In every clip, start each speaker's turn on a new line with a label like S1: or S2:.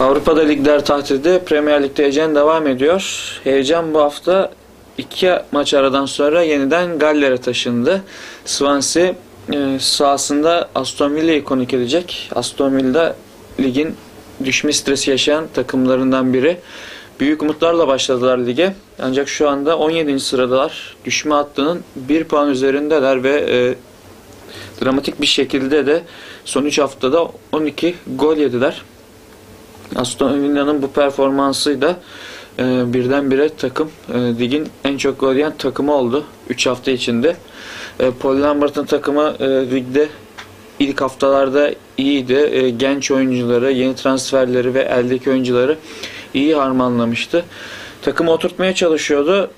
S1: Avrupa'da ligler tatilde Premier Lig'de heyecan devam ediyor. Heyecan bu hafta iki maç aradan sonra yeniden Galler'e taşındı. Swansea e, sahasında Aston Villa'yı konuk edecek. Aston Villa ligin düşme stresi yaşayan takımlarından biri. Büyük umutlarla başladılar lige. Ancak şu anda 17. sıradalar. Düşme hattının 1 puan üzerindeler ve e, dramatik bir şekilde de son 3 haftada 12 gol yediler. Aston Villa'nın bu performansıyla e, birdenbire takım e, ligin en çok gol yiyen takımı oldu 3 hafta içinde. E, Paul Lambert'ın takımı e, ligde ilk haftalarda iyiydi. E, genç oyuncuları, yeni transferleri ve eldeki oyuncuları iyi harmanlamıştı. Takımı oturtmaya çalışıyordu.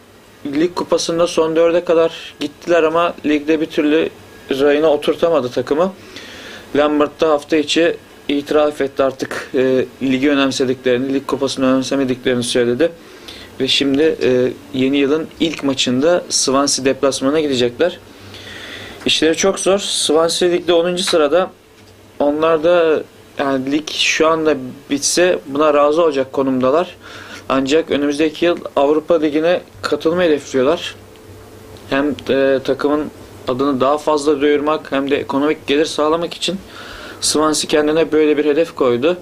S1: Lig kupasında son dörde kadar gittiler ama ligde bir türlü rayına oturtamadı takımı. Lambert da hafta içi itiraf etti artık e, ligi önemsediklerini, lig kupasını önemsemediklerini söyledi. Ve şimdi e, yeni yılın ilk maçında Swansea deplasmana gidecekler. İşleri çok zor. Swansea ligde 10. sırada. Onlar da yani lig şu anda bitse buna razı olacak konumdalar. Ancak önümüzdeki yıl Avrupa Ligi'ne katılma hedefliyorlar. Hem e, takımın adını daha fazla duyurmak hem de ekonomik gelir sağlamak için Swansea kendine böyle bir hedef koydu.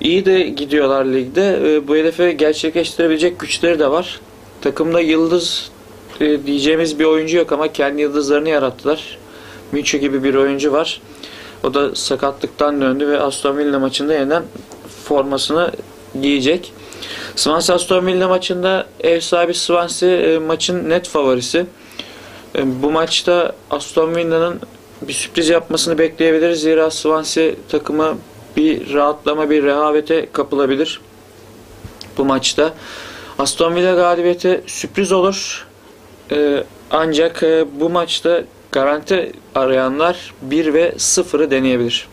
S1: İyi de gidiyorlar ligde. E, bu hedefi gerçekleştirebilecek güçleri de var. Takımda yıldız e, diyeceğimiz bir oyuncu yok ama kendi yıldızlarını yarattılar. Micho gibi bir oyuncu var. O da sakatlıktan döndü ve Aston Villa maçında yeniden formasını giyecek. Swansea Aston Villa maçında ev sahibi Swansea e, maçın net favorisi. Bu maçta Aston Villa'nın bir sürpriz yapmasını bekleyebiliriz. Zira Swansea takımı bir rahatlama, bir rehavete kapılabilir bu maçta. Aston Villa galibiyeti sürpriz olur. Ancak e, bu maçta garanti arayanlar 1 ve 0'ı deneyebilir.